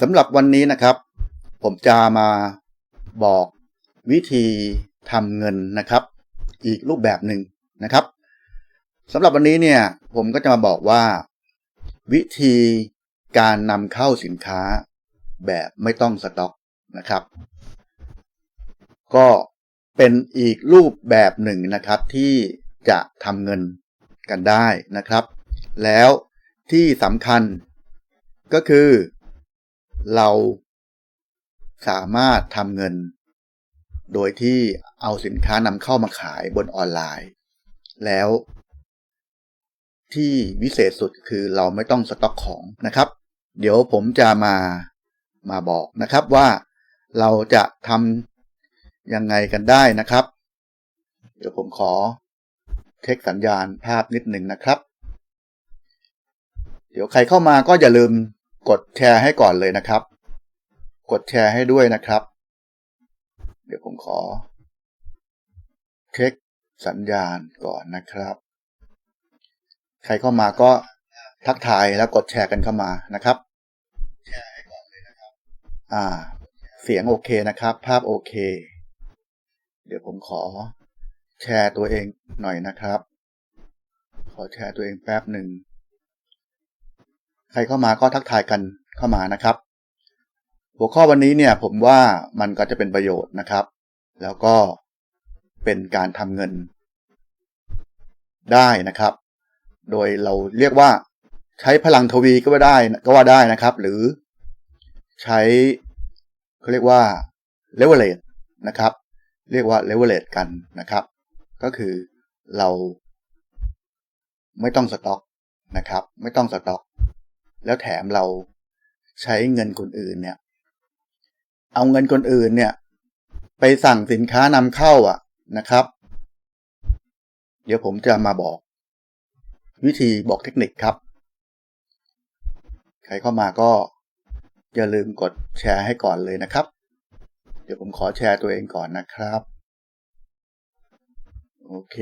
สำหรับวันนี้นะครับ ผมจะมาบอกวิธีทำเงินนะครับ อีกรูปแบบหนึ่งนะครับสำหรับวันนี้เนี่ยผมก็จะมาบอกว่า วิธีการนำเข้าสินค้าแบบไม่ต้องสต็อกนะครับ ก็เป็นอีกรูปแบบหนึ่งนะครับที่จะทำเงินกันได้นะครับ แล้วที่สำคัญก็คือ เราสามารถทำเงิน โดยที่เอาสินค้านำเข้ามาขายบนออนไลน์ แล้ว ที่วิเศษสุดคือเราไม่ต้องสต็อกของนะครับ เดี๋ยวผมจะมามาบอกนะครับว่าเราจะทำยังไงกันได้นะครับ เดี๋ยวผมขอเช็คสัญญาณภาพนิดหนึ่งนะครับ เดี๋ยวใครเข้ามาก็อย่าลืม กดแชร์ให้ก่อนเลยนะครับ กดแชร์ให้ด้วยนะครับ เดี๋ยวผมขอ เช็คสัญญาณก่อนนะครับ ใครเข้ามาก็ทักทายแล้วกดแชร์กันเข้ามานะครับ แชร์ให้ก่อนเลยนะครับ อ่า เสียงโอเคนะครับ ภาพโอเค เดี๋ยวผมขอแชร์ตัวเองหน่อยนะครับ ขอแชร์ตัวเองแป๊บหนึ่ง ใครเข้ามาก็ทักทายกันเข้ามานะครับ หัวข้อวันนี้เนี่ยผมว่ามันก็จะเป็นประโยชน์นะครับ แล้วก็เป็นการทำเงินได้นะครับ โดยเราเรียกว่าใช้พลังทวีก็ว่าได้ก็ว่าได้นะครับ หรือใช้เขาเรียกว่า leverage นะครับ เรียกว่า leverage กันนะครับ ก็คือเราไม่ต้องสต็อกนะครับ ไม่ต้องสต็อก แล้วแถมเราใช้เงินคนอื่นเนี่ย เอาเงินคนอื่นเนี่ย ไปสั่งสินค้านำเข้าอะนะครับ เดี๋ยวผมจะมาบอก วิธีบอกเทคนิคครับ ใครเข้ามาก็อย่าลืมกดแชร์ให้ก่อนเลยนะครับ เดี๋ยวผมขอแชร์ตัวเองก่อนนะครับ โอเค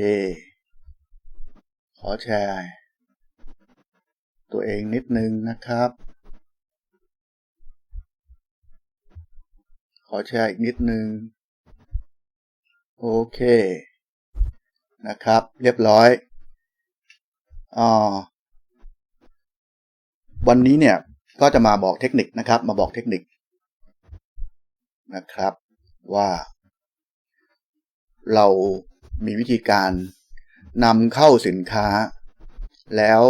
ขอแชร์ ตัวเองนิดนึงนะครับ ขอแชร์อีกนิดนึง โอเค นะครับ เรียบร้อยอ่าวันนี้เนี่ยก็จะมาบอกเทคนิคนะครับ มาบอกเทคนิคนะครับ ว่าเรามีวิธีการนำเข้าสินค้า แล้ว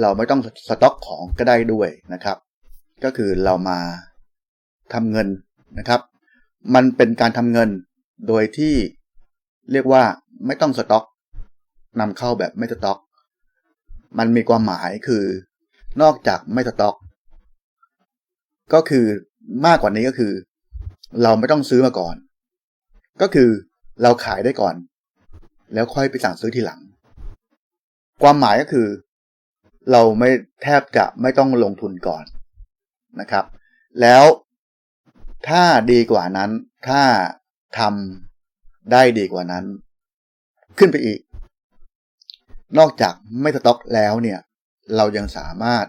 เราไม่ต้องสต็อกของก็ได้ด้วยนะครับ ก็คือเรามาทำเงินนะครับ มันเป็นการทำเงินโดยที่เรียกว่าไม่ต้องสต็อกนำเข้าแบบไม่สต็อก มันมีความหมายคือนอกจากไม่สต็อก ก็คือมากกว่านี้ก็คือ เราไม่ต้องซื้อมาก่อน ก็คือเราขายได้ก่อน แล้วค่อยไปสั่งซื้อทีหลัง ความหมายก็คือ เราไม่แทบจะไม่ต้องลงทุนก่อนนะครับ แล้วถ้าดีกว่านั้น ถ้าทำได้ดีกว่านั้น ขึ้นไปอีก นอกจากไม่สต็อกแล้วเนี่ย เรายังสามารถ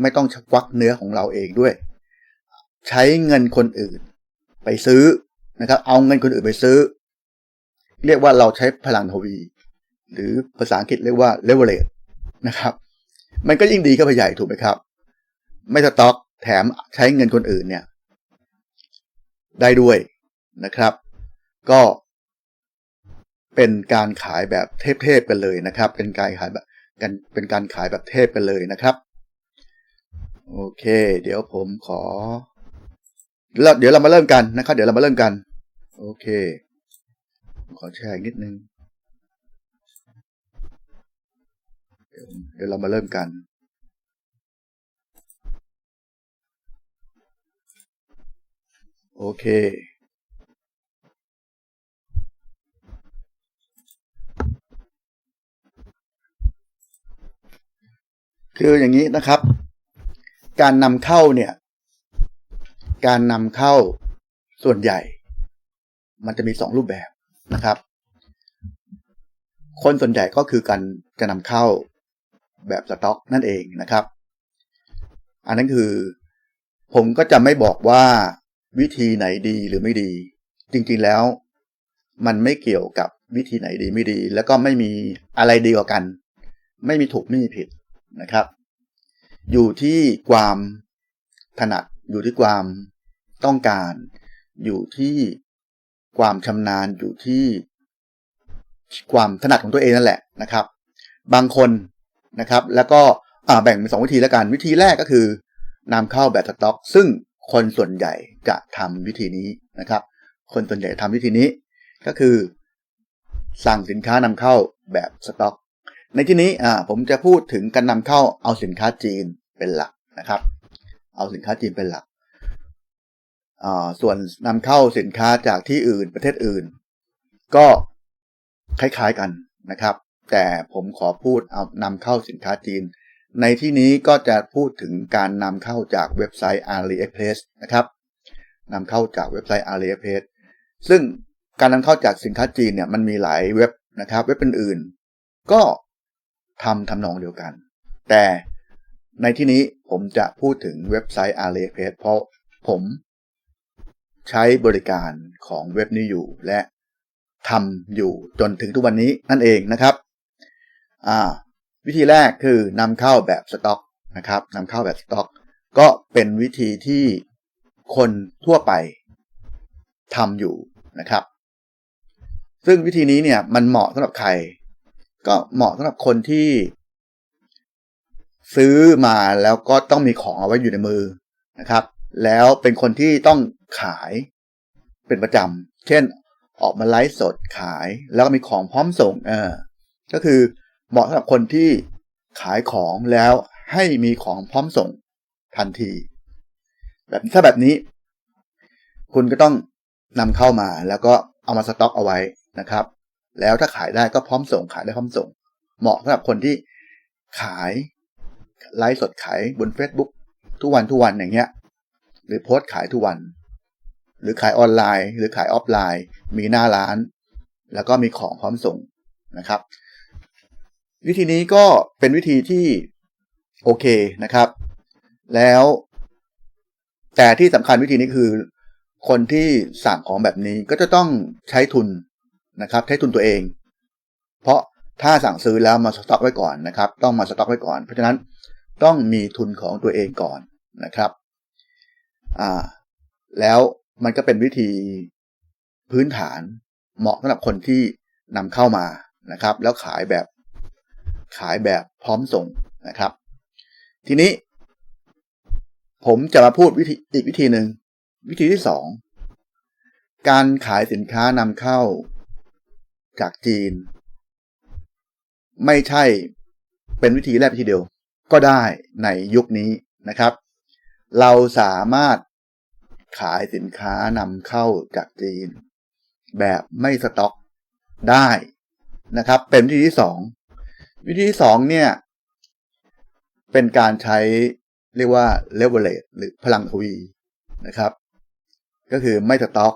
ไม่ต้องควักเนื้อของเราเองด้วย ใช้เงินคนอื่นไปซื้อนะครับ เอาเงินคนอื่นไปซื้อ เรียกว่าเราใช้พลังทวี หรือภาษาอังกฤษเรียกว่า leverage นะครับ มันก็ยิ่งดีเข้าไปใหญ่ถูกไหมครับ ไม่สต็อกแถมใช้เงินคนอื่นเนี่ย ได้ด้วยนะครับ ก็เป็นการขายแบบเทพๆกันเลยนะครับ เป็นการขายแบบกันเป็นการขายแบบเทพกันเลยนะครับ โอเค เดี๋ยวผมขอเดี๋ยวเรามาเริ่มกันนะครับ เดี๋ยวเรามาเริ่มกัน โอเค ขอแชร์นิดนึง เดี๋ยวเรามาเริ่มกัน โอเค คืออย่างนี้นะครับ การนำเข้าเนี่ย การนำเข้าส่วนใหญ่ มันจะมีสองรูปแบบนะครับ คนส่วนใหญ่ก็คือการจะนำเข้า แบบสต็อกนั่นเองนะครับ อันนั้นคือ ผมก็จะไม่บอกว่าวิธีไหนดีหรือไม่ดี จริงๆแล้วมันไม่เกี่ยวกับวิธีไหนดีไม่ดี แล้วก็ไม่มีอะไรดีกว่ากัน ไม่มีถูกไม่มีผิดนะครับ อยู่ที่ความถนัดอยู่ที่ความต้องการ อยู่ที่ความชำนาญอยู่ที่ความถนัดของตัวเองนั่นแหละนะครับ บางคน นะครับ แล้วก็แบ่งเป็นสองวิธีแล้วกัน วิธีแรกก็คือนำเข้าแบบสต็อก ซึ่งคนส่วนใหญ่จะทำวิธีนี้นะครับ คนส่วนใหญ่ทำวิธีนี้ ก็คือ สั่งสินค้านำเข้าแบบสต็อก ในที่นี้ผมจะพูดถึงการนำเข้าเอาสินค้าจีนเป็นหลักนะครับ เอาสินค้าจีนเป็นหลักส่วนนำเข้าสินค้าจากที่อื่นประเทศอื่น ก็คล้ายๆกันนะครับ แต่ผมขอพูดเอานำเข้าสินค้าจีน ในที่นี้ก็จะพูดถึงการนำเข้าจากเว็บไซต์ AliExpress นะครับนำเข้าจากเว็บไซต์ AliExpress ซึ่งการนำเข้าจากสินค้าจีนเนี่ยมันมีหลายเว็บนะครับ เว็บอื่นๆก็ทำทำนองเดียวกัน แต่ในที่นี้ผมจะพูดถึงเว็บไซต์ AliExpress เพราะผมใช้บริการของเว็บนี้อยู่และทำอยู่จนถึงทุกวันนี้นั่นเองนะครับ วิธีแรกคือนำเข้าแบบสต็อกนะครับนำเข้าแบบสต็อก ก็เป็นวิธีที่คนทั่วไปทำอยู่นะครับ ซึ่งวิธีนี้เนี่ยมันเหมาะสำหรับใคร ก็เหมาะสำหรับคนที่ซื้อมาแล้วก็ต้องมีของเอาไว้อยู่ในมือนะครับ แล้วเป็นคนที่ต้องขายเป็นประจำเช่นออกมาไลฟ์สดขาย แล้วก็มีของพร้อมส่งเออก็คือ เหมาะสำหรับคนที่ขายของแล้วให้มีของพร้อมส่งทันที แบบถ้าแบบนี้ คุณก็ต้องนำเข้ามาแล้วก็เอามาสต็อกเอาไว้นะครับ แล้วถ้าขายได้ก็พร้อมส่งขายได้พร้อมส่ง เหมาะสำหรับคนที่ขายไลฟ์สดขายบน Facebook ทุกวันทุกวันอย่างเงี้ย หรือโพสต์ขายทุกวัน หรือขายออนไลน์ หรือขายออฟไลน์ มีหน้าร้าน แล้วก็มีของพร้อมส่งนะครับ วิธีนี้ก็เป็นวิธีที่โอเคนะครับ แล้ว แต่ที่สำคัญวิธีนี้คือ คนที่สั่งของแบบนี้ก็จะต้องใช้ทุนนะครับ ใช้ทุนตัวเอง เพราะถ้าสั่งซื้อแล้วมาสต็อกไว้ก่อนนะครับ ต้องมาสต็อกไว้ก่อน เพราะฉะนั้นต้องมีทุนของตัวเองก่อนนะครับอ่าแล้วมันก็เป็นวิธีพื้นฐานเหมาะสำหรับคนที่นำเข้ามานะครับ แล้วขายแบบ ขายแบบพร้อมส่งนะครับ ทีนี้ ผมจะมาพูดวิธีอีกวิธีหนึ่งวิธีที่สองการขายสินค้านำเข้าจากจีน ไม่ใช่เป็นวิธีแรกวิธีเดียว ก็ได้ในยุคนี้นะครับ เราสามารถขายสินค้านำเข้าจากจีน แบบไม่สต็อกได้นะครับ เป็นวิธีที่สอง วิธีที่สองเนี่ย เป็นการใช้เรียกว่า leverage หรือพลังทวีนะครับ ก็คือไม่สต็อก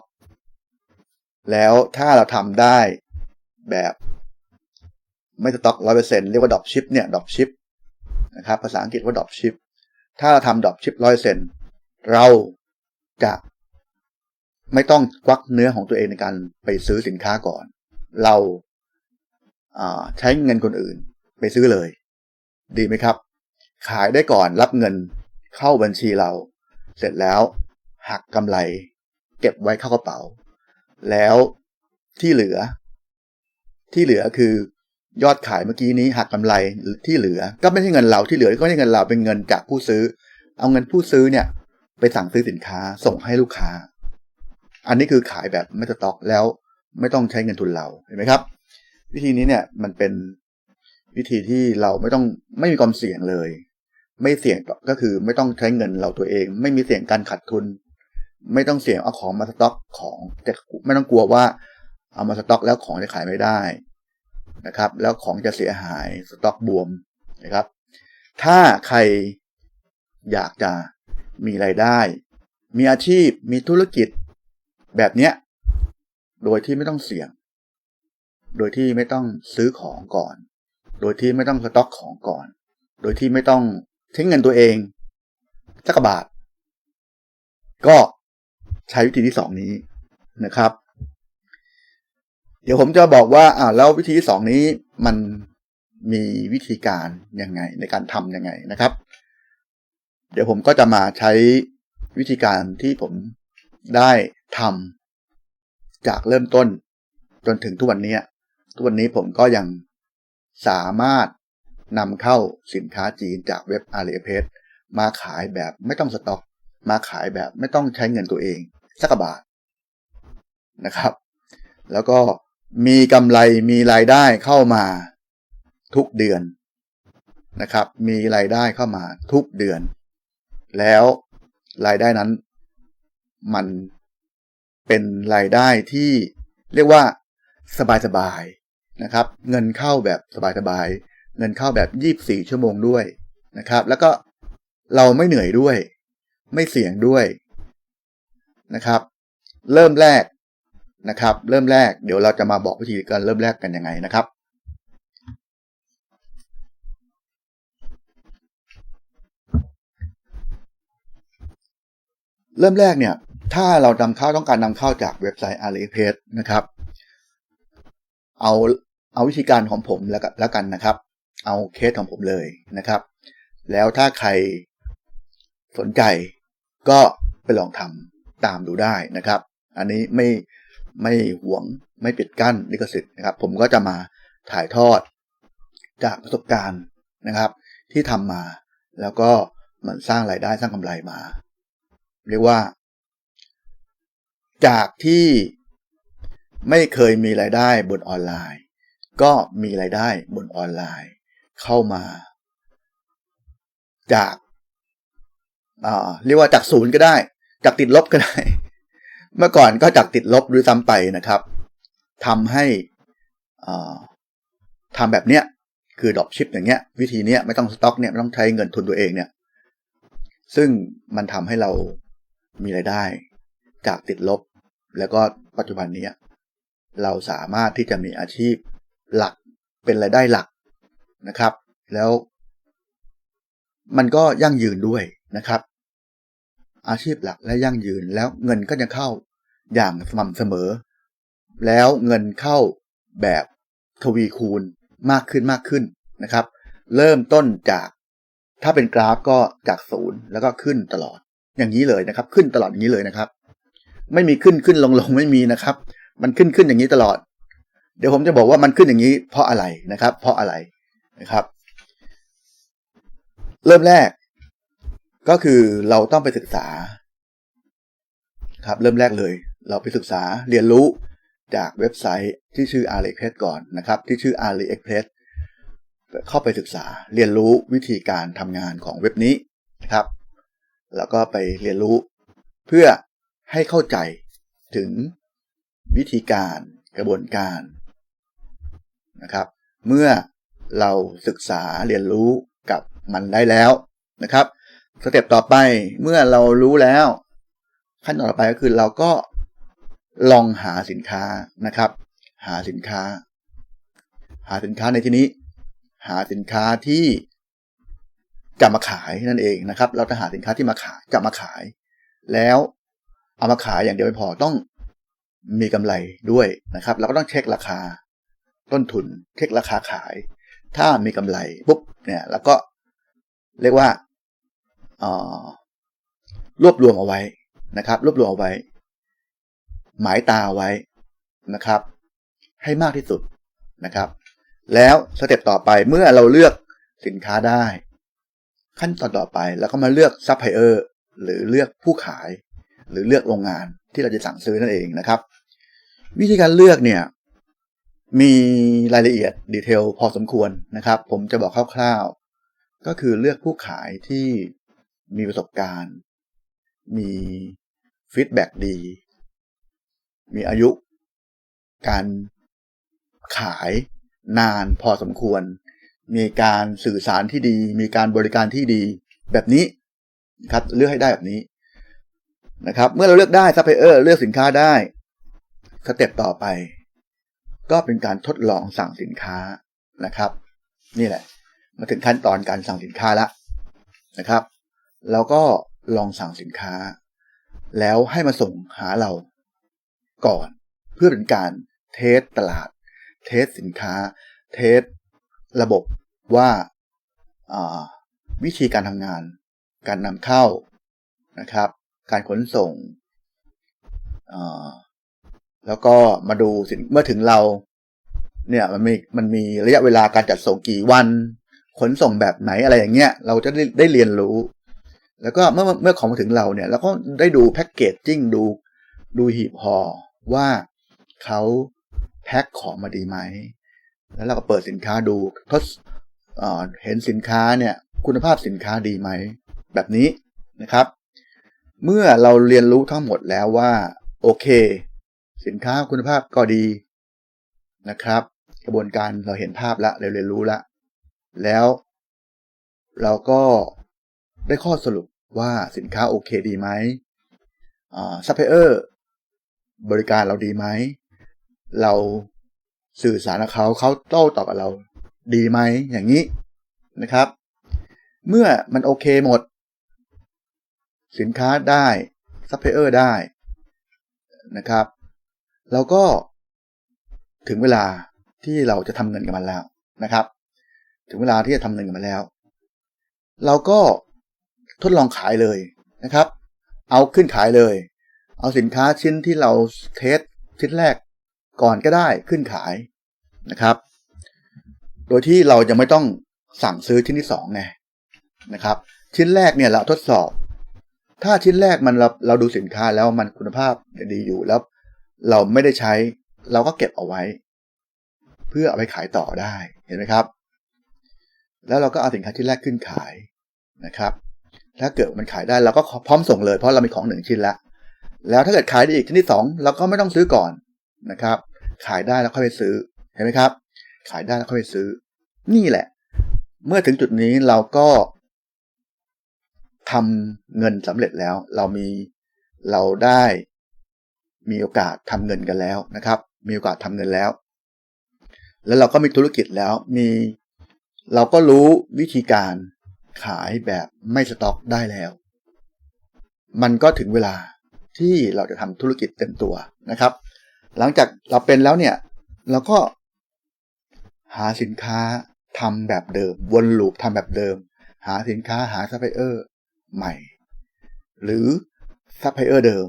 แล้วถ้าเราทำได้แบบไม่สต็อกร้อยเปอร์เซ็นเรียกว่าดรอปชิปเนี่ยดรอปชิปนะครับ ภาษาอังกฤษว่าดรอปชิปถ้าเราทำดรอปชิปร้อยเซนเราจะไม่ต้องควักเนื้อของตัวเองในการไปซื้อสินค้าก่อน เราใช้เงินคนอื่น ไปซื้อเลย ดีไหมครับ ขายได้ก่อนรับเงินเข้าบัญชีเรา เสร็จแล้ว หักกำไร เก็บไว้เข้ากระเป๋า แล้วที่เหลือ ที่เหลือคือยอดขายเมื่อกี้นี้หักกำไรที่เหลือ ก็ไม่ใช่เงินเราที่เหลือก็ไม่ใช่เงินเราเป็นเงินจากผู้ซื้อ เอาเงินผู้ซื้อเนี่ย ไปสั่งซื้อสินค้าส่งให้ลูกค้า อันนี้คือขายแบบไม่สต็อกแล้วไม่ต้องใช้เงินทุนเราเห็นไหมครับ วิธีนี้เนี่ยมันเป็น วิธีที่เราไม่ต้องไม่มีความเสี่ยงเลย ไม่เสี่ยงก็คือไม่ต้องใช้เงินเราตัวเอง ไม่มีเสี่ยงการขาดทุน ไม่ต้องเสี่ยงเอาของมาสต็อกของแต่ไม่ต้องกลัวว่าเอามาสต็อกแล้วของจะขายไม่ได้นะครับ แล้วของจะเสียหายสต็อกบวมนะครับ ถ้าใครอยากจะมีไรายได้ มีอาชีพมีธุรกิจแบบเนี้ยโดยที่ไม่ต้องเสี่ยง โดยที่ไม่ต้องซื้อของก่อน โดยที่ไม่ต้องสต็อกของก่อน โดยที่ไม่ต้องใช้เงินตัวเองสักบาท ก็ใช้วิธีที่สองนี้นะครับ เดี๋ยวผมจะบอกว่าอ่าแล้ววิธีที่สองนี้มันมีวิธีการยังไงในการทำยังไงนะครับ เดี๋ยวผมก็จะมาใช้วิธีการที่ผมได้ทำจากเริ่มต้นจนถึงทุกวันนี้ ทุกวันนี้ผมก็ยัง สามารถนำเข้าสินค้าจีนจากเว็บ AliExpress มาขายแบบไม่ต้องสต็อก มาขายแบบไม่ต้องใช้เงินตัวเอง สักบาทนะครับ แล้วก็มีกำไรมีรายได้เข้ามาทุกเดือนนะครับ มีรายได้เข้ามาทุกเดือน แล้วรายได้นั้น มันเป็นรายได้ที่เรียกว่าสบายๆ นะครับ เงินเข้าแบบสบายๆ เงินเข้าแบบ 24 ชั่วโมงด้วยนะครับ แล้วก็เราไม่เหนื่อยด้วย ไม่เสี่ยงด้วยนะครับ เริ่มแรกนะครับ เริ่มแรกเดี๋ยวเราจะมาบอกวิธีการเริ่มแรกกันยังไงนะครับ เริ่มแรกเนี่ยถ้าเรานำเข้าต้องการนำเข้าจากเว็บไซต์ AliExpress นะครับ เอา เอาวิธีการของผมแล้วกันแล้วกันนะครับ เอาเคสของผมเลยนะครับ แล้วถ้าใครสนใจก็ไปลองทำตามดูได้นะครับ อันนี้ไม่ไม่หวงไม่ปิดกั้นลิขสิทธิ์นะครับ ผมก็จะมาถ่ายทอดจากประสบการณ์นะครับ ที่ทำมาแล้วก็มันสร้างรายได้สร้างกำไรมา เรียกว่า จากที่ไม่เคยมีรายได้บนออนไลน์ ก็มีรายได้บนออนไลน์เข้ามา จากเรียกว่าจากศูนย์ก็ได้ จากติดลบก็ได้ เมื่อก่อนก็จากติดลบหรือซ้ำไปนะครับทำให้ทำแบบเนี้ยคือดรอปชิปอย่างเงี้ย วิธีเนี้ยไม่ต้องสต็อกเนี่ยไม่ต้องใช้เงินทุนตัวเองเนี่ย ซึ่งมันทำให้เรามีรายได้ จากติดลบ แล้วก็ปัจจุบันนี้เราสามารถที่จะมีอาชีพ หลักเป็นรายได้หลักนะครับ แล้ว มันก็ยั่งยืนด้วยนะครับ อาชีพหลักและยั่งยืนแล้วเงินก็จะเข้าอย่างสม่ำเสมอ แล้วเงินเข้าแบบทวีคูณมากขึ้นมากขึ้นนะครับ เริ่มต้นจากถ้าเป็นกราฟก็จากศูนย์แล้วก็ขึ้นตลอด อย่างนี้เลยนะครับ ขึ้นตลอดอย่างนี้เลยนะครับ ไม่มีขึ้นขึ้นลงลงไม่มีนะครับ มันขึ้นขึ้นอย่างนี้ตลอด ดี๋ยวผมจะบอกว่ามันขึ้นอย่างนี้เพราะอะไรนะครับ เพราะอะไรนะครับ เริ่มแรก ก็คือเราต้องไปศึกษา ครับ เริ่มแรกเลย เราไปศึกษาเรียนรู้จากเว็บไซต์ที่ชื่อ AliExpress ก่อนนะครับ ที่ชื่อ AliExpress เข้าไปศึกษาเรียนรู้วิธีการทำงานของเว็บนี้นะครับ แล้วก็ไปเรียนรู้เพื่อให้เข้าใจถึงวิธีการกระบวนการ นะครับ เมื่อเราศึกษาเรียนรู้กับมันได้แล้วนะครับ สเต็ปต่อไปเมื่อเรารู้แล้ว ขั้นตอนต่อไปก็คือเราก็ลองหาสินค้านะครับ หาสินค้า หาสินค้าในที่นี้ หาสินค้าที่จะมาขายนั่นเองนะครับ เราจะหาสินค้าที่มาขายจะมาขาย แล้วเอามาขายอย่างเดียวไม่พอต้องมีกำไรด้วยนะครับ เราก็ต้องเช็คราคา ต้นทุนเช็คราคาขาย ถ้ามีกำไรปุ๊บเนี่ยแล้วก็เรียกว่ารวบรวมเอาไว้นะครับ รวบรวมเอาไว้ หมายตาไว้นะครับ ให้มากที่สุดนะครับ แล้วสเต็ปต่อไปเมื่อเราเลือกสินค้าได้ ขั้นตอนต่อไปแล้วก็มาเลือกซัพพลายเออร์หรือเลือกผู้ขาย หรือเลือกโรงงานที่เราจะสั่งซื้อนั่นเองนะครับ วิธีการเลือกเนี่ย มีรายละเอียดดีเทลพอสมควรนะครับ ผมจะบอกคร่าวๆ ก็คือเลือกผู้ขายที่มีประสบการณ์ มีฟีดแบ็ดี มีอายุ การขายนานพอสมควร มีการสื่อสารที่ดี มีการบริการที่ดี แบบนี้ครับเลือกให้ได้แบบนี้นะครับ เมื่อเราเลือกได้ซัพพลายเออร์เลือกสินค้าได้สเต็ปต่อไป ก็เป็นการทดลองสั่งสินค้านะครับ นี่แหละ มาถึงขั้นตอนการสั่งสินค้าแล้วนะครับ แล้วก็ลองสั่งสินค้า แล้วให้มาส่งหาเราก่อนเพื่อเป็นการเทสตลาด เทสสินค้า เทสระบบว่าวิธีการทำงาน การนำเข้านะครับ การขนส่ง แล้วก็มาดูเมื่อถึงเรา เนี่ยมันมีมันมีระยะเวลาการจัดส่งกี่วัน ขนส่งแบบไหนอะไรอย่างเงี้ย เราจะได้ได้เรียนรู้ แล้วก็เมื่อเมื่อของมาถึงเราเนี่ยเราก็ได้ดูแพ็กเกจจิ้งดูดูหีบห่อว่าเขาแพ็คของมาดีไหม แล้วเราก็เปิดสินค้าดูทดเห็นสินค้าเนี่ยคุณภาพสินค้าดีไหม แบบนี้นะครับ เมื่อเราเรียนรู้ทั้งหมดแล้วว่า โอเค สินค้าคุณภาพก็ดีนะครับ กระบวนการเราเห็นภาพแล้วเราเรียนรู้แล้วแล้วเราก็ได้ข้อสรุปว่าสินค้าโอเคดีไหมซัพพลายเออร์บริการเราดีไหม เราสื่อสารกับเขาเขาโต้ตอบกับเราดีไหมอย่างนี้นะครับ เมื่อมันโอเคหมด สินค้าได้ซัพพลายเออร์ได้นะครับ เราก็ถึงเวลาที่เราจะทำเงินกับมันแล้วนะครับ ถึงเวลาที่จะทำเงินกับมันแล้ว เราก็ทดลองขายเลยนะครับ เอาขึ้นขายเลย เอาสินค้าชิ้นที่เราเทสชิ้นแรกก่อนก็ได้ขึ้นขายนะครับ โดยที่เราจะไม่ต้องสั่งซื้อชิ้นที่สองไงนะครับ ชิ้นแรกเนี่ยเราทดสอบ ถ้าชิ้นแรกมันเราเราดูสินค้าแล้วมันคุณภาพดีอยู่แล้ว เราไม่ได้ใช้ เราก็เก็บเอาไว้ เพื่อเอาไปขายต่อได้เห็นไหมครับ แล้วเราก็เอาสินค้าชิ้นแรกขึ้นขายนะครับ ถ้าเกิดมันขายได้เราก็พร้อมส่งเลย เพราะเรามีของหนึ่งชิ้นแล้วแล้วถ้าเกิดขายได้อีกชิ้นที่สองเราก็ไม่ต้องซื้อก่อนนะครับ ขายได้แล้วค่อยไปซื้อเห็นไหมครับ ขายได้แล้วค่อยไปซื้อ นี่แหละ เมื่อถึงจุดนี้เราก็ทำเงินสำเร็จแล้ว เรามีเราได้ มีโอกาสทำเงินกันแล้วนะครับ มีโอกาสทำเงินแล้ว แล้วเราก็มีธุรกิจแล้วมีเราก็รู้วิธีการขายแบบไม่สต็อกได้แล้ว มันก็ถึงเวลาที่เราจะทำธุรกิจเต็มตัวนะครับ หลังจากเราเป็นแล้วเนี่ย เราก็หาสินค้าทำแบบเดิม วนลูปทำแบบเดิม หาสินค้าหาซัพพลายเออร์ใหม่ หรือซัพพลายเออร์เดิม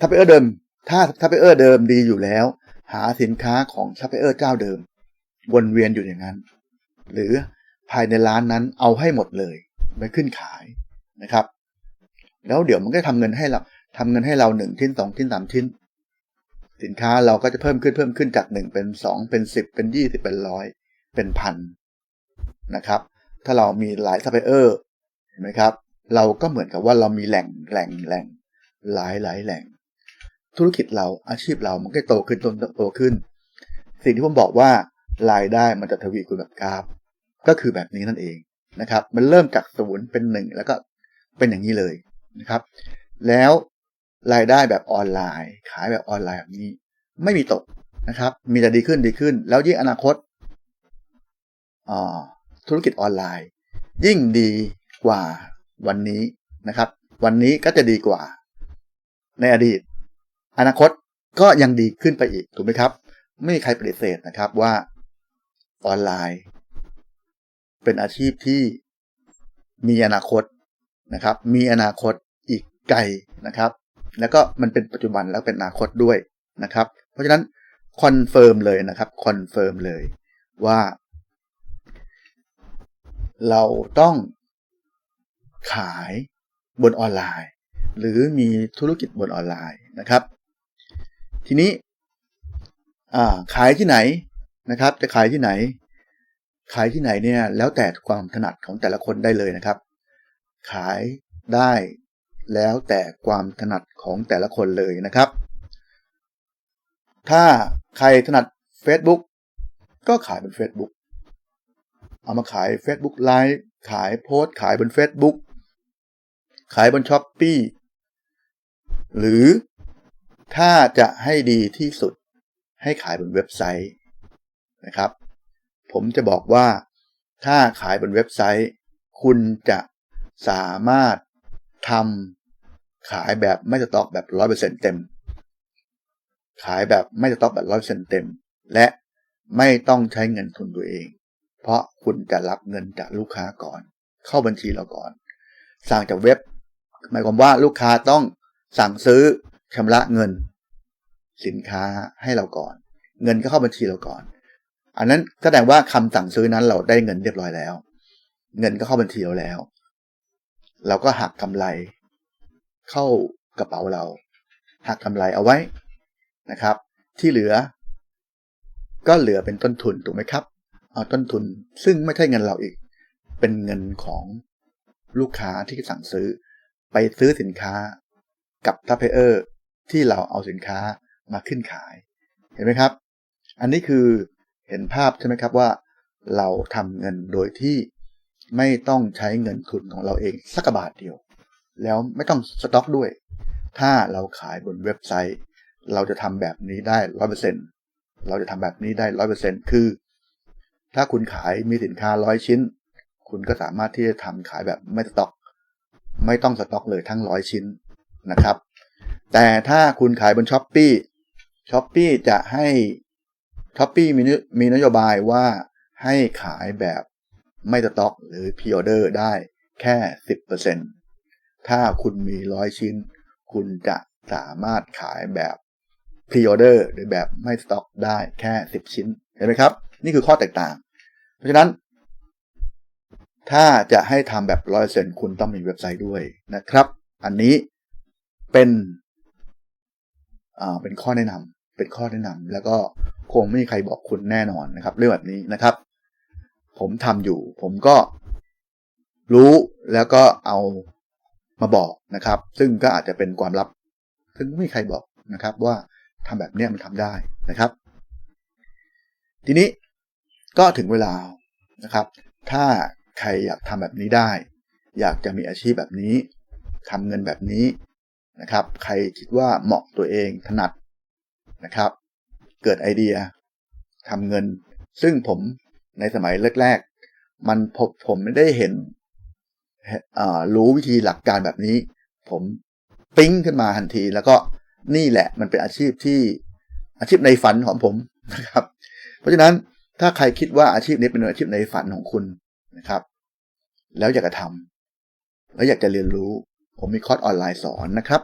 ซัพพลายเออร์เดิม ถ้าซัพพลายเออร์เดิมดีอยู่แล้ว หาสินค้าของซัพพลายเออร์เจ้าเดิม วนเวียนอยู่อย่างนั้น หรือภายในร้านนั้นเอาให้หมดเลยไปขึ้นขายนะครับ แล้วเดี๋ยวมันก็ทำเงินให้เราทำเงินให้เราหนึ่งชิ้นสองชิ้นสามชิ้น สินค้าเราก็จะเพิ่มขึ้นเพิ่มขึ้นจากหนึ่งเป็นสองเป็นสิบเป็นยี่สิบเป็นร้อยเป็นพันนะครับ ถ้าเรามีหลายซัพพลายเออร์เห็นไหมครับ เราก็เหมือนกับว่าเรามีแหล่งแหล่งแหล่งหลายหลายแหล่ง ธุรกิจเราอาชีพเรามันก็โตขึ้นโตโตขึ้น สิ่งที่ผมบอกว่ารายได้มันจะทวีคูณแบบกราฟ ก็คือแบบนี้นั่นเองนะครับ มันเริ่มจากศูนย์เป็นหนึ่งแล้วก็เป็นอย่างนี้เลยนะครับ แล้วรายได้แบบออนไลน์ ขายแบบออนไลน์แบบนี้ ไม่มีตกนะครับ มีแต่ดีขึ้นดีขึ้น แล้วยิ่งอนาคตธุรกิจออนไลน์ ยิ่งดีกว่าวันนี้นะครับ วันนี้ก็จะดีกว่า ในอดีต อนาคตก็ยังดีขึ้นไปอีกถูกไหมครับ ไม่มีใครปฏิเสธนะครับว่าออนไลน์ เป็นอาชีพที่มีอนาคตนะครับ มีอนาคตอีกไกลนะครับ แล้วก็มันเป็นปัจจุบันแล้วเป็นอนาคตด้วยนะครับ เพราะฉะนั้นคอนเฟิร์มเลยนะครับคอนเฟิร์มเลยว่าเราต้องขายบนออนไลน์ หรือมีธุรกิจบนออนไลน์นะครับ ทีนี้ขายที่ไหนนะครับ จะขายที่ไหน ขายที่ไหนเนี่ย แล้วแต่ความถนัดของแต่ละคนได้เลยนะครับ ขายได้แล้วแต่ความถนัดของแต่ละคนเลยนะครับ ถ้าใครถนัด Facebook ก็ขายบน Facebook เอามาขาย Facebook ไลฟ์ขายโพสขายบน Facebook ขายบน s h อ p e e หรือ ถ้าจะให้ดีที่สุดให้ขายบนเว็บไซต์นะครับ ผมจะบอกว่าถ้าขายบนเว็บไซต์ คุณจะสามารถทำขายแบบไม่สต็อกแบบร้อยเปอร์เซ็นเต็ม ขายแบบไม่สต็อกแบบร้อยเปอร์เซ็นเต็ม และไม่ต้องใช้เงินทุนตัวเอง เพราะคุณจะรับเงินจากลูกค้าก่อน เข้าบัญชีเราก่อน สั่งจากเว็บ หมายความว่าลูกค้าต้องสั่งซื้อ ชำระเงิน สินค้าให้เราก่อน เงินก็เข้าบัญชีเราก่อน อันนั้นแสดงว่าคำสั่งซื้อนั้นเราได้เงินเรียบร้อยแล้ว เงินก็เข้าบัญชีเราแล้ว เราก็หักกำไร เข้ากระเป๋าเรา หักกำไรเอาไว้นะครับ ที่เหลือ ก็เหลือเป็นต้นทุนถูกไหมครับ เอาต้นทุนซึ่งไม่ใช่เงินเราอีก เป็นเงินของลูกค้าที่สั่งซื้อ ไปซื้อสินค้ากับทัพเพเออร์ ที่เราเอาสินค้ามาขึ้นขาย เห็นไหมครับ อันนี้คือเห็นภาพใช่ไหมครับว่า เราทำเงินโดยที่ไม่ต้องใช้เงินทุนของเราเองสักบาทเดียว แล้วไม่ต้องสต็อกด้วย ถ้าเราขายบนเว็บไซต์ เราจะทำแบบนี้ได้ร้อยเปอร์เซ็นเราจะทำแบบนี้ได้ร้อยเปอร์เซ็นคือ ถ้าคุณขายมีสินค้าร้อยชิ้น คุณก็สามารถที่จะทำขายแบบไม่สต็อก ไม่ต้องสต็อกเลยทั้งร้อยชิ้นนะครับ แต่ถ้าคุณขายบนช้อปปี้ช้อปปี้จะให้ช้อปปี้มีมีนโยบายว่าให้ขายแบบไม่สต็อกหรือพิออเดอร์ได้แค่ 10%ถ้าคุณมีร้อยชิ้น คุณจะสามารถขายแบบพรีออเดอร์หรือแบบไม่สต็อกได้แค่ 10 ชิ้น เห็นไหมครับ นี่คือข้อแตกต่าง เพราะฉะนั้น ถ้าจะให้ทำแบบร้อยเซนคุณต้องมีเว็บไซต์ด้วยนะครับ อันนี้เป็น เป็นข้อแนะนำเป็นข้อแนะนำแล้วก็คงไม่มีใครบอกคุณแน่นอนนะครับ เรื่องแบบนี้นะครับ ผมทำอยู่ ผมก็รู้แล้วก็เอามาบอกนะครับ ซึ่งก็อาจจะเป็นความลับ ซึ่งไม่มีใครบอกนะครับ ว่าทำแบบนี้มันทำได้นะครับ ทีนี้ก็ถึงเวลานะครับ ถ้าใครอยากทำแบบนี้ได้ อยากจะมีอาชีพแบบนี้ทำเงินแบบนี้ นะครับ ใครคิดว่าเหมาะตัวเองถนัดนะครับ เกิดไอเดียทำเงิน ซึ่งผมในสมัยแรกๆ มันผมผมไม่ได้เห็นรู้วิธีหลักการแบบนี้ ผมปิ้งขึ้นมาทันที แล้วก็นี่แหละมันเป็นอาชีพที่อาชีพในฝันของผมนะครับ เพราะฉะนั้นถ้าใครคิดว่าอาชีพนี้เป็นอาชีพในฝันของคุณนะครับ แล้วอยากจะทำแล้วอยากจะเรียนรู้ ผมมีคอร์สออนไลน์สอนนะครับ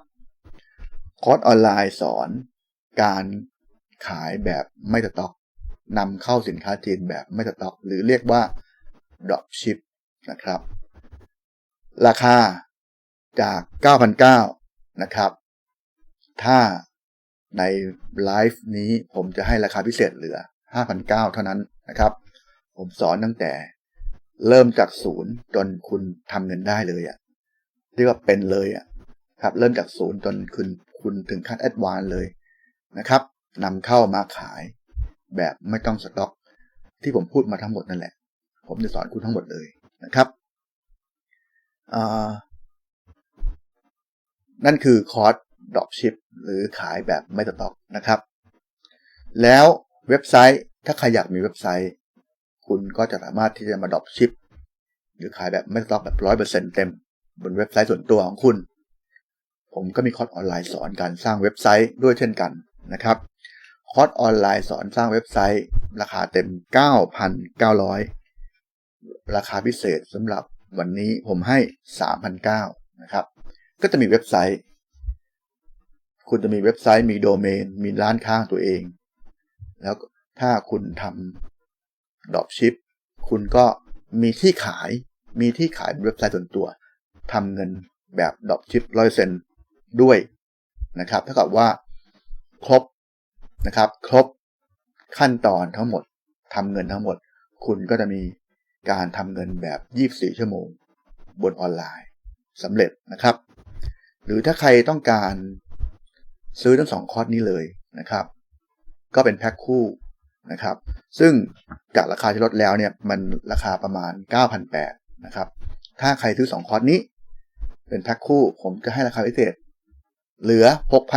คอร์สออนไลน์สอน การขายแบบไม่สต็อกนำเข้าสินค้าจีนแบบไม่สต็อก หรือเรียกว่า drop ship นะครับ ราคาจาก 9,900 นะครับ ถ้าในไลฟ์นี้ผมจะให้ราคาพิเศษเหลือ 5,900 เท่านั้นนะครับ ผมสอนตั้งแต่เริ่มจากศูนย์จนคุณทำเงินได้เลยอะ่ะ เรียกว่าเป็นเลยอะครับเริ่มจากศูนย์จนคุณคุณถึงขั้นแอดวานเลยนะครับนำเข้ามาขายแบบไม่ต้องสต็อก ที่ผมพูดมาทั้งหมดนั่นแหละ ผมจะสอนคุณทั้งหมดเลยนะครับนั่นคือคอร์สดรอปชิปหรือขายแบบไม่สต็อกนะครับ แล้วเว็บไซต์ถ้าใครอยากมีเว็บไซต์ คุณก็จะสามารถที่จะมาดรอปชิปหรือขายแบบไม่สต็อกแบบร้อยเปอร์เซ็นเต็ม บนเว็บไซต์ส่วนตัวของคุณ ผมก็มีคอร์สออนไลน์สอนการสร้างเว็บไซต์ด้วยเช่นกันนะครับ คอร์สออนไลน์สอนสร้างเว็บไซต์ ราคาเต็ม 9,900 ราคาพิเศษสำหรับวันนี้ผมให้ 3,900นะครับ ก็จะมีเว็บไซต์ คุณจะมีเว็บไซต์มีโดเมน มีร้านค้าตัวเอง แล้วถ้าคุณทำดรอปชิป คุณก็มีที่ขาย มีที่ขายเว็บไซต์ส่วนตัว ทำเงินแบบดรอปชิปร้อยเซนด้วยนะครับเท่ากับว่าครบนะครับ ครบขั้นตอนทั้งหมดทำเงินทั้งหมด คุณก็จะมีการทำเงินแบบ 24 ชั่วโมง บนออนไลน์สำเร็จนะครับ หรือถ้าใครต้องการซื้อทั้งสองคอร์สนี้เลยนะครับ ก็เป็นแพ็คคู่นะครับ ซึ่งจากราคาที่ลดแล้วเนี่ยมันราคาประมาณ 9,800นะครับ ถ้าใครซื้อ 2 คอร์สนี้ เป็นแพ็คคู่ ผมจะให้ราคาพิเศษ เหลือ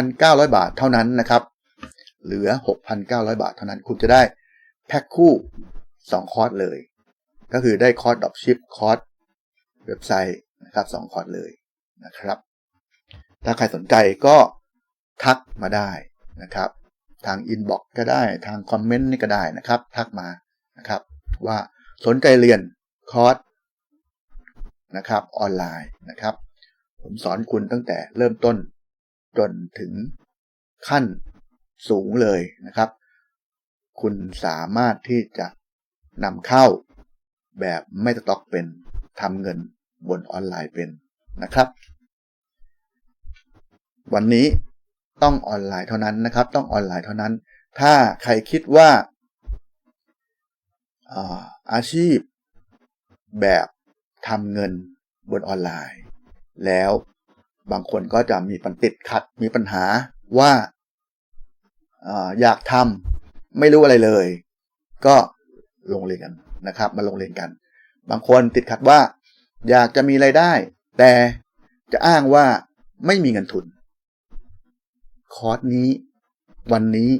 6,900 บาทเท่านั้นนะครับ เหลือ 6,900 บาทเท่านั้น คุณจะได้แพ็คคู่ 2 คอร์สเลย ก็คือได้คอร์สดอกชิปคอร์สเว็บไซต์นะครับ2คอร์สเลยนะครับ ถ้าใครสนใจก็ทักมาได้นะครับ ทางอินบ็อกก็ได้ทางคอมเมนต์นี่ก็ได้นะครับ ทักมานะครับ ว่าสนใจเรียนคอร์สนะครับออนไลน์นะครับ ผมสอนคุณตั้งแต่เริ่มต้น จนถึงขั้นสูงเลยนะครับ คุณสามารถที่จะนำเข้าแบบไม่สต็อกเป็นทำเงินบนออนไลน์เป็นนะครับ วันนี้ต้องออนไลน์เท่านั้นนะครับ ต้องออนไลน์เท่านั้น ถ้าใครคิดว่าอาชีพแบบทำเงินบนออนไลน์ แล้วบางคนก็จะมีปัญติดขัดมีปัญหาว่าอยากทำไม่รู้อะไรเลย ก็ลงเรียนกันนะครับ มาลงเรียนกัน บางคนติดขัดว่า อยากจะมีไรายได้ แต่จะอ้างว่าไม่มีเงินทุน คอร์สนี้ วันนี้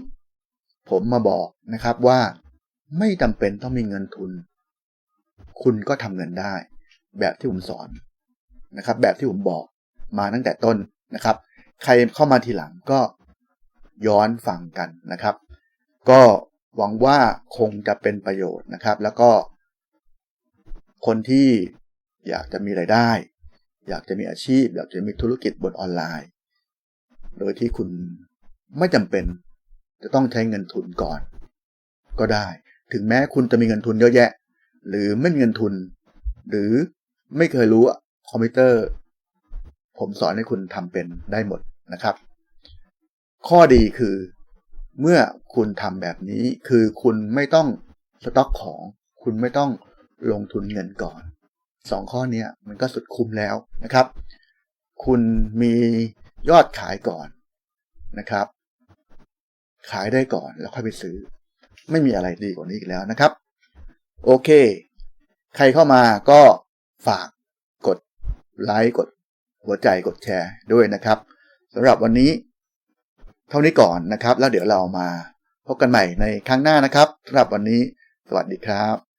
ผมมาบอกนะครับว่า ไม่จำเป็นต้องมีเงินทุน คุณก็ทำเงินได้ แบบที่ผมสอน นะครับ แบบที่ผมบอกมาตั้งแต่ต้นนะครับ ใครเข้ามาทีหลังก็ย้อนฟังกันนะครับ ก็หวังว่าคงจะเป็นประโยชน์นะครับ แล้วก็คนที่อยากจะมีไรายได้ อยากจะมีอาชีพ อยากจะมีธุรกิจบนออนไลน์ โดยที่คุณไม่จำเป็นจะต้องใช้เงินทุนก่อน ก็ได้ ถึงแม้คุณจะมีเงินทุนเยอะแยะ หรือไม่มีเงินทุน หรือไม่เคยรู้ คอมพิวเตอร์ ผมสอนให้คุณทำเป็นได้หมดนะครับ ข้อดีคือ เมื่อคุณทำแบบนี้คือคุณไม่ต้องสต็อกของ คุณไม่ต้องลงทุนเงินก่อนสองข้อนี้มันก็สุดคุ้มแล้วนะครับ คุณมียอดขายก่อนนะครับ ขายได้ก่อนแล้วค่อยไปซื้อ ไม่มีอะไรดีกว่านี้อีกแล้วนะครับ โอเค ใครเข้ามาก็ฝาก ไลค์กดหัวใจกดแชร์ด้วยนะครับสำหรับวันนี้เท่านี้ก่อนนะครับ แล้วเดี๋ยวเรามาพบกันใหม่ในครั้งหน้านะครับสำหรับวันนี้ สวัสดีครับ